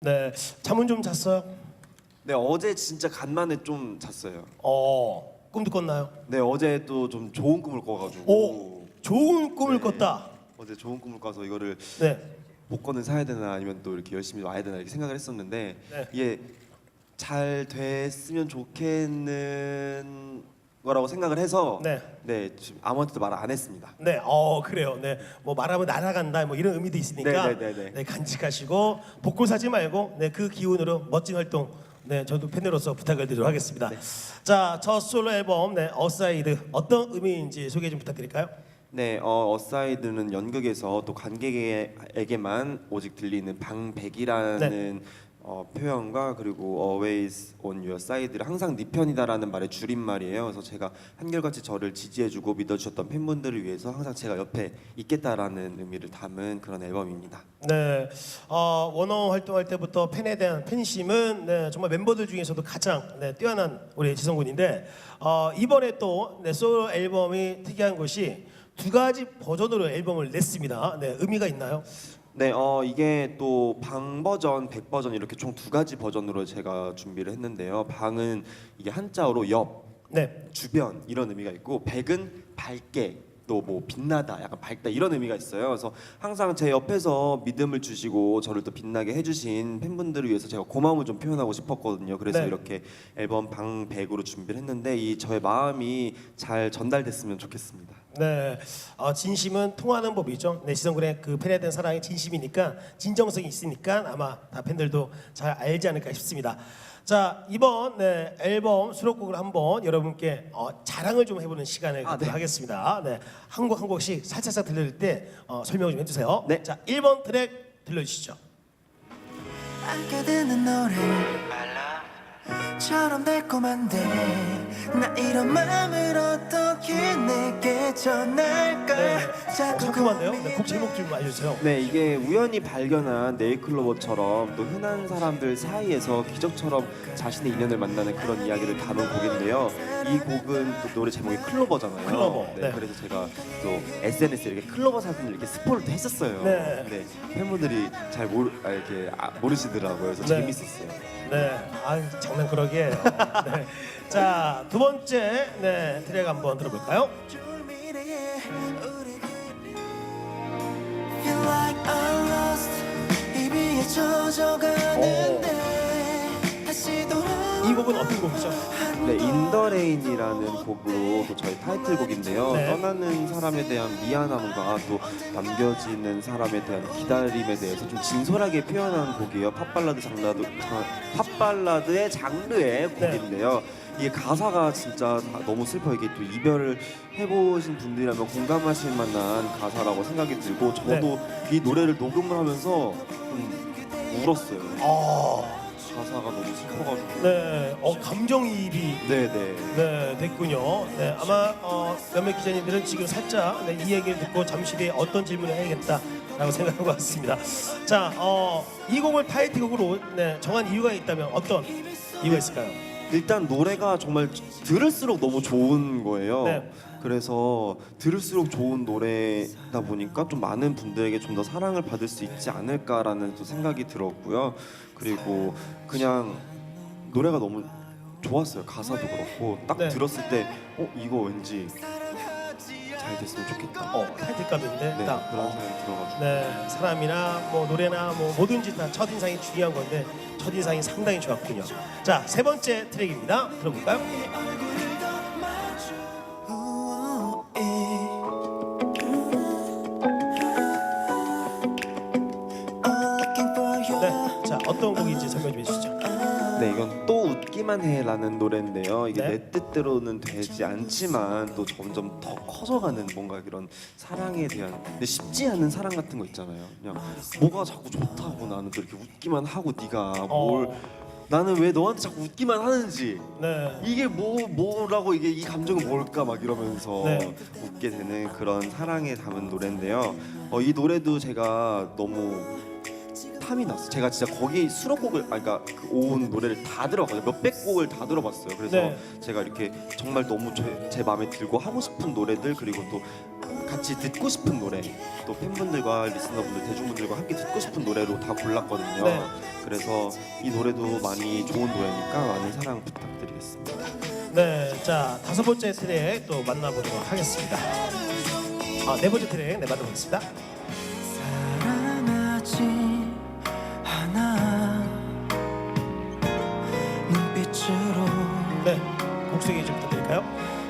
네, 잠은 좀 잤어요? 네 어제 진짜 간만에 좀 잤어요. 어, 꿈도 꿨나요? 네 어제 또 좀 좋은 꿈을 꿔가지고 오, 좋은 꿈을 네. 꿨다. 어제 좋은 꿈을 꿔서 이거를 네, 복권을 사야 되나 아니면 또 이렇게 열심히 와야 되나 이렇게 생각을 했었는데 네. 이게 잘 됐으면 좋겠는 거라고 생각을 해서 네. 네 지금 아무한테도 말을 안 했습니다. 네, 어 그래요. 네, 뭐 말하면 날아간다, 뭐 이런 의미도 있으니까 네, 네, 네, 네. 간직하시고 복권 사지 말고 네 그 기운으로 멋진 활동. 네, 저도 팬으로서 부탁을 드리도록 하겠습니다. 네. 자, 첫 솔로 앨범 네 어사이드 어떤 의미인지 소개 좀 부탁드릴까요? 네, 어, 어사이드는 연극에서 또 관객에게만 오직 들리는 방백이라는 어, 표현과 그리고 always on your side를 항상 네 편이다라는 말의 줄임말이에요. 그래서 제가 한결같이 저를 지지해주고 믿어주셨던 팬분들을 위해서 항상 제가 옆에 있겠다라는 의미를 담은 그런 앨범입니다. 네, 어, 원어 활동할 때부터 팬에 대한 팬심은 네, 정말 멤버들 중에서도 가장 네, 뛰어난 우리 지성군인데 어, 이번에 또 네, 솔로 앨범이 특이한 것이 두 가지 버전으로 앨범을 냈습니다. 네, 의미가 있나요? 네, 어 이게 또 방 버전, 백 버전 이렇게 총 두 가지 버전으로 제가 준비를 했는데요. 방은 이게 한자어로 옆, 네, 주변 이런 의미가 있고 백은 밝게 또 뭐 빛나다 약간 밝다 이런 의미가 있어요. 그래서 항상 제 옆에서 믿음을 주시고 저를 또 빛나게 해주신 팬분들을 위해서 제가 고마움을 좀 표현하고 싶었거든요. 그래서 네. 이렇게 앨범 방 100으로 준비를 했는데 이 저의 마음이 잘 전달됐으면 좋겠습니다. 네, 어, 진심은 통하는 법이죠. 네, 지성군의 그 팬에 대한 사랑이 진심이니까 진정성이 있으니까 아마 다 팬들도 잘 알지 않을까 싶습니다. 자 이번 네, 앨범 수록곡을 한번 여러분께 어, 자랑을 좀 해보는 시간을 아, 네. 하겠습니다. 네, 한 곡 한 곡씩 살짝살 들릴 때 어, 설명 좀 해주세요. 네. 자 1번 트랙 들려주시죠. 아껴 듣는 노 래 처럼 달콤한데 나 이런 마음을 어떻게 내게 전할까 네, 자꾸 상큼한데요. 네, 곡 제목 좀 알려주세요. 네, 이게 우연히 발견한 네일클로버처럼 또 흔한 사람들 사이에서 기적처럼 자신의 인연을 만나는 그런 이야기를 담은 곡인데요. 이 곡은 또 노래 제목이 클로버잖아요. 클로버, 네, 네. 그래서 제가 또 SNS에 이렇게 클로버 사진을 이렇게 스포를 또 했었어요. 네. 팬분들이 잘 모르 아, 이렇게 아, 모르시더라고요. 그래서 네. 재밌었어요. 네, 아 장난꾸러기예요. 네. 자, 두 번째 네, 트랙 한번 들어볼까요? 곡은 어떤 곡이죠? 네, 인더레인이라는 곡으로 또 저희 타이틀곡인데요. 네. 떠나는 사람에 대한 미안함과 또 남겨지는 사람에 대한 기다림에 대해서 좀 진솔하게 표현한 곡이에요. 팝발라드 장르도 팝발라드의 장르의 네. 곡인데요. 이게 가사가 진짜 다 너무 슬퍼요. 이게 또 이별을 해보신 분들이라면 공감하실 만한 가사라고 생각이 들고 저도 이 노래를 녹음을 하면서 좀 울었어요. 아, 가사가 너무 슬퍼가지고. 네, 어 감정이입이 네, 네. 네 됐군요. 네, 아마 어, 몇몇 기자님들은 지금 살짝 네, 이 얘기를 듣고 잠시 뒤에 어떤 질문을 해야겠다라고 생각한 것 같습니다. 자, 어, 이 곡을 타이틀곡으로 네, 정한 이유가 있다면 어떤 이유가 있을까요? 일단 노래가 정말 들을수록 너무 좋은 거예요. 네. 그래서 들을수록 좋은 노래다 보니까 좀 많은 분들에게 좀 더 사랑을 받을 수 있지 않을까라는 또 생각이 들었고요. 그리고 그냥 노래가 너무 좋았어요. 가사도 그렇고 딱 네. 들었을 때 어 이거 왠지 잘 됐으면 좋겠다. 어, 타이틀감인데 네, 딱 그런 어, 생각이 들어가지고. 네, 사람이나 뭐 노래나 뭐 뭐든지 다 첫인상이 중요한 건데 첫인상이 상당히 좋았군요. 자, 세 번째 트랙입니다. 들어볼까요? 네, 이건 또 웃기만 해라는 노래인데요. 이게 네. 내 뜻대로는 되지 않지만 또 점점 더 커져가는 뭔가 그런 사랑에 대한 근데 쉽지 않은 사랑 같은 거 있잖아요. 그냥 뭐가 자꾸 좋다고 나는 또 이렇게 웃기만 하고 네가 뭘 어. 나는 왜 너한테 자꾸 웃기만 하는지 네, 이게 뭐 뭐라고 이게 이 감정은 뭘까 막 이러면서 네. 웃게 되는 그런 사랑에 담은 노래인데요. 어, 이 노래도 제가 너무 탐이 났어요. 제가 진짜 거기 수록곡을 아 그러니까 그온 노래를 다 들어봤거든요. 몇백 곡을 다 들어봤어요. 그래서 네. 제가 이렇게 정말 너무 제, 제 마음에 들고 하고 싶은 노래들 그리고 또 같이 듣고 싶은 노래 또 팬분들과 리스너분들 대중분들과 함께 듣고 싶은 노래로 다 골랐거든요. 네. 그래서 이 노래도 많이 좋은 노래니까 많은 사랑 부탁드리겠습니다. 네, 자 다섯 번째 트랙 또 만나보도록 하겠습니다. 아, 네 번째 트랙 네 만나보겠습니다.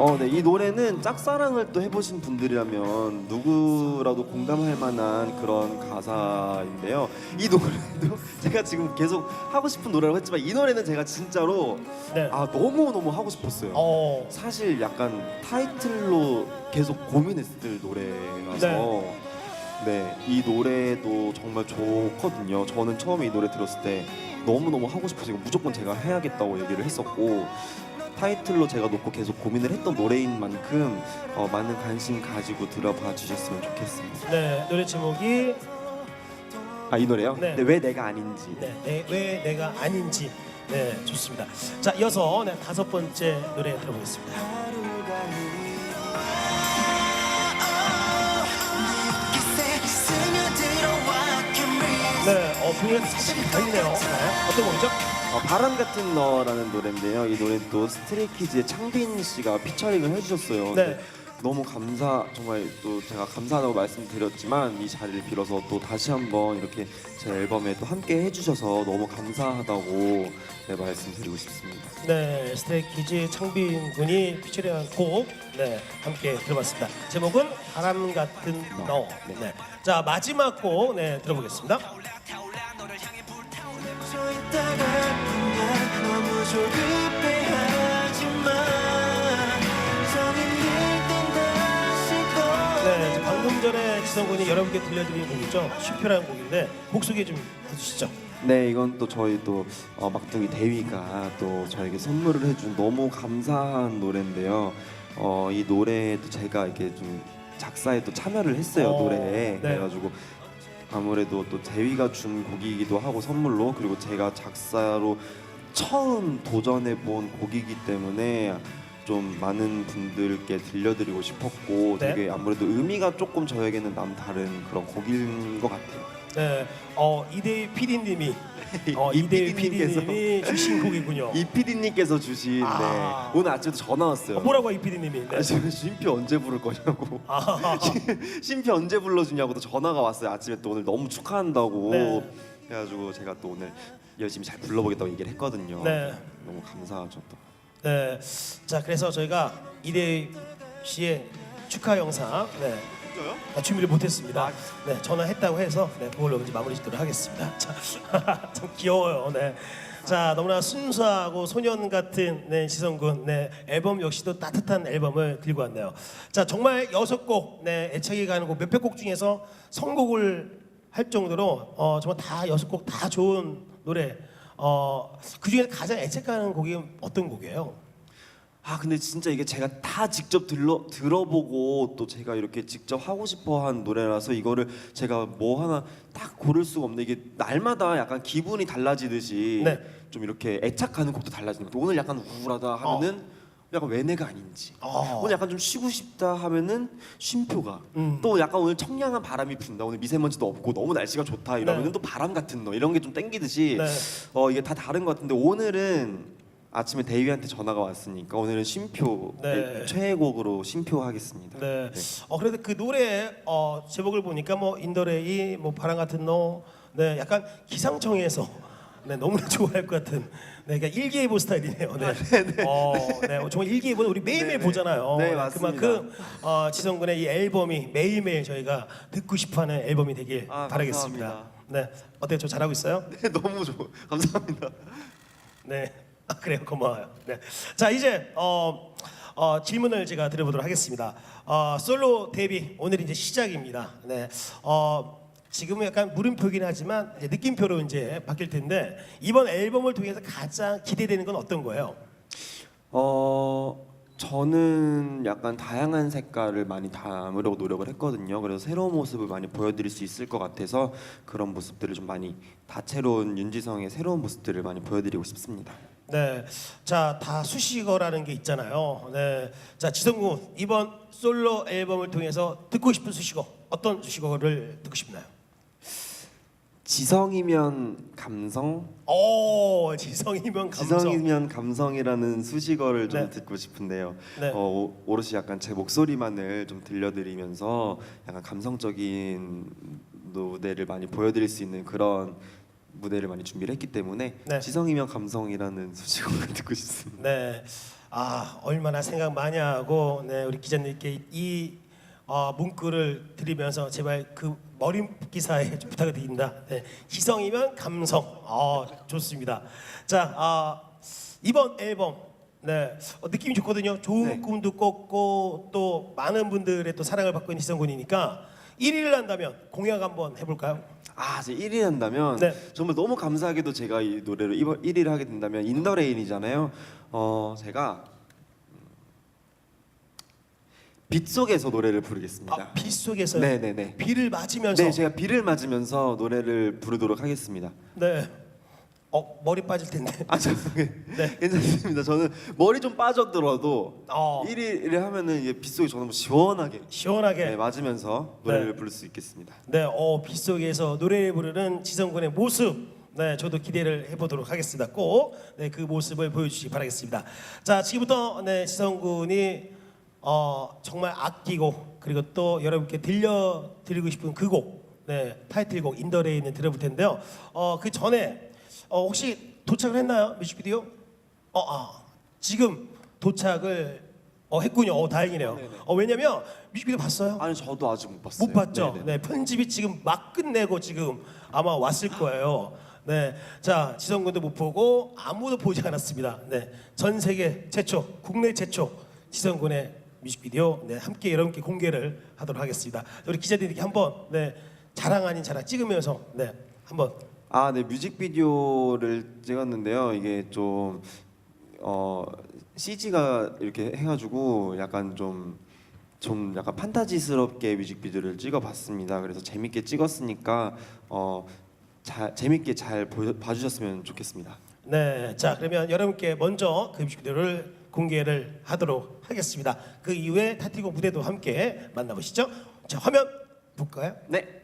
어, 네. 이 노래는 짝사랑을 또 해보신 분들이라면 누구라도 공감할 만한 그런 가사인데요. 이 노래도 제가 지금 계속 하고 싶은 노래라고 했지만 이 노래는 제가 진짜로 네. 아 너무 너무 하고 싶었어요. 어, 사실 약간 타이틀로 계속 고민했을 노래라서 네, 이 노래도 정말 좋거든요. 저는 처음에 이 노래 들었을 때 너무 너무 하고 싶어서 이거 무조건 제가 해야겠다고 얘기를 했었고 타이틀로 제가 놓고 계속 고민을 했던 노래인 만큼 어, 많은 관심 가지고 들어봐 주셨으면 좋겠습니다. 네, 노래 제목이 아 이 노래요? 네. 네. 왜 내가 아닌지. 네, 네, 왜 내가 아닌지. 네, 좋습니다. 자, 이어서 네, 다섯 번째 노래 들어보겠습니다. 어, 분위기가 살짝 달리네요. 네, 어떤 곡이죠? 어, 바람 같은 너라는 노래인데요. 이 노래는 또 스트레이키즈의 창빈 씨가 피처링을 해주셨어요. 네. 근데 너무 감사 정말 또 제가 감사하다고 말씀드렸지만 이 자리를 빌어서 또 다시 한번 이렇게 제 앨범에 또 함께 해주셔서 너무 감사하다고 네, 말씀드리고 싶습니다. 네, 스테이키즈 창빈 군이 피처링한 곡, 네, 함께 들어봤습니다. 제목은 바람 같은 너. 네. 자, 마지막 곡, 네, 들어보겠습니다. 지성 군이 여러분께 들려드린 곡이죠. 슈퍼라는 곡인데 곡 소개 좀 해주시죠. 네, 이건 또 저희 또 어, 막둥이 대위가 또 저에게 선물을 해준 너무 감사한 노래인데요. 어, 이 노래도 제가 이렇게 좀 작사에 또 참여를 했어요 어, 노래에 네. 그래가지고 아무래도 또 대위가 준 곡이기도 하고 선물로 그리고 제가 작사로 처음 도전해 본 곡이기 때문에 좀 많은 분들께 들려드리고 싶었고 네. 되게 아무래도 의미가 조금 저에게는 남다른 그런 곡인 것 같아요. 네, 어 이대희 PD님이 어, 이 이대희 PD님께서 PD님이 주신 곡이군요. 이 PD님께서 주신 아. 네. 오늘 아침에도 전화 왔어요. 어, 뭐라고 이 PD님이? 네. 아, 지금 쉼표 언제 부를 거냐고. 아, 쉼표 언제 불러주냐고 또 전화가 왔어요. 아침에 또 오늘 너무 축하한다고. 네. 그래가지고 제가 또 오늘 열심히 잘 불러보겠다고 얘기를 했거든요. 네. 너무 감사하죠 또. 네, 자 그래서 저희가 이대희 씨의 축하 영상 네, 진짜요? 아, 준비를 못했습니다. 네, 전화했다고 해서 네, 그걸로 이제 마무리 짓도록 하겠습니다. 자, 참 귀여워요. 네. 자, 너무나 순수하고 소년 같은 네, 지성군. 네, 앨범 역시도 따뜻한 앨범을 들고 왔네요. 자, 정말 여섯 곡, 네, 애착이 가는 곡 몇백 곡 중에서 선곡을 할 정도로 어, 정말 다 여섯 곡 다 좋은 노래. 어, 그 중에 가장 애착 가는 곡이 어떤 곡이에요? 아 근데 진짜 이게 제가 다 직접 들러 들어보고 또 제가 이렇게 직접 하고 싶어 한 노래라서 이거를 제가 뭐 하나 딱 고를 수가 없는데 이게 날마다 약간 기분이 달라지듯이 네. 좀 이렇게 애착하는 곡도 달라지는 거. 오늘 약간 우울하다 하면은 약간 왜 내가 아닌지. 어. 오늘 약간 좀 쉬고 싶다 하면은 쉼표가. 음. 또 약간 오늘 청량한 바람이 분다. 오늘 미세먼지도 없고 너무 날씨가 좋다 이러면은 네. 또 바람 같은 너 이런 게 좀 땡기듯이 네. 어 이게 다 다른 것 같은데 오늘은 아침에 데이비한테 전화가 왔으니까 오늘은 쉼표 네. 최애곡으로 쉼표 하겠습니다. 네. 어 그래도 그 노래 어 제목을 보니까 뭐 인더레이 뭐 바람 같은 너, 네 약간 기상청에서 네 너무나 좋아할 것 같은 네 그러니까 일기예보 스타일이네요. 네. 어, 네 정말 일기예보는 우리 매일매일 네, 네. 보잖아요. 네, 맞습니다. 그만큼 어, 지성군의 이 앨범이 매일매일 저희가 듣고 싶어하는 앨범이 되길 아, 바라겠습니다. 감사합니다. 네 어때요? 저 잘하고 있어요? 네, 너무 좋아. 감사합니다. 네. 아, 그래요. 고마워요. 네. 자, 이제 어, 어, 질문을 제가 드려보도록 하겠습니다. 어, 솔로 데뷔 오늘 이제 시작입니다. 네. 어, 지금은 약간 물음표긴 하지만 이제 느낌표로 이제 바뀔 텐데 이번 앨범을 통해서 가장 기대되는 건 어떤 거예요? 어 저는 약간 다양한 색깔을 많이 담으려고 노력을 했거든요. 그래서 새로운 모습을 많이 보여드릴 수 있을 것 같아서 그런 모습들을 좀 많이 다채로운 윤지성의 새로운 모습들을 많이 보여드리고 싶습니다. 네, 자 다 수식어라는 게 있잖아요. 네, 자 지성군 이번 솔로 앨범을 통해서 듣고 싶은 수식어 어떤 수식어를 듣고 싶나요? 지성이면 감성, 오, 지성이면 감성. 지성이면 감성이라는 수식어를 좀 네. 듣고 싶은데요. 네. 어, 오- 오롯이 약간 제 목소리만을 좀 들려드리면서 약간 감성적인 무대를 많이 보여드릴 수 있는 그런 무대를 많이 준비를 했기 때문에 네. 지성이면 감성이라는 수식어를 듣고 싶습니다. 네, 아 얼마나 생각 많이 하고 네 우리 기자님께 이 어, 문구를 드리면서 제발 그 머리 기사에 좀 부탁을 드립니다. 네, 지성이면 감성. 아 좋습니다. 자, 아, 이번 앨범 네 어, 느낌이 좋거든요. 좋은 네. 꿈도 꿨고 또 많은 분들의 또 사랑을 받고 있는 지성군이니까 1위를 한다면 공약 한번 해볼까요? 아, 제 1위 한다면 네. 정말 너무 감사하게도 제가 이 노래를 1위를 하게 된다면 인더레인이잖아요. 어, 제가 빛 속에서 노래를 부르겠습니다. 아, 비 속에서 네, 네, 네. 비를 맞으면서 네, 제가 비를 맞으면서 노래를 부르도록 하겠습니다. 네. 어 머리 빠질 텐데. 아, 저 네. 괜찮습니다. 저는 머리 좀 빠져들어도 어. 1위를 하면은 이게 빗속에 저는 뭐 시원하게 시원하게. 네, 맞으면서 노래를 네. 부를 수 있겠습니다. 네, 어, 빗속에서 노래 부르는 지성군의 모습. 네, 저도 기대를 해보도록 하겠습니다. 꼭, 네, 그 모습을 보여주시기 바라겠습니다. 자, 지금부터 네, 지성군이 어, 정말 아끼고 그리고 또 여러분께 들려드리고 싶은 그 곡, 네, 타이틀곡 인더레인을 들어볼 텐데요. 어, 그 전에 어, 혹시 도착을 했나요, 뮤직비디오? 어, 아, 지금 도착을 어, 했군요. 어, 다행이네요. 어, 왜냐면 뮤직비디오 봤어요? 아니 저도 아직 못 봤어요. 못 봤죠. 네네. 네, 편집이 지금 막 끝내고 지금 아마 왔을 거예요. 네, 자 지성 군도 못 보고 아무도 보지 않았습니다. 네, 전 세계 최초, 국내 최초 지성 군의 뮤직비디오 네 함께 여러분께 공개를 하도록 하겠습니다. 우리 기자들에게 한번 네 자랑 아닌 자랑 찍으면서 네 한번 아, 네 뮤직비디오를 찍었는데요. 이게 좀 어, CG가 이렇게 해가지고 약간 좀 좀 약간 판타지스럽게 뮤직비디오를 찍어봤습니다. 그래서 재밌게 찍었으니까 어, 자, 재밌게 잘 보, 봐주셨으면 좋겠습니다. 네, 자 그러면 여러분께 먼저 그 뮤직비디오를 공개를 하도록 하겠습니다. 그 이후에 타티고 무대도 함께 만나보시죠. 자 화면 볼까요? 네.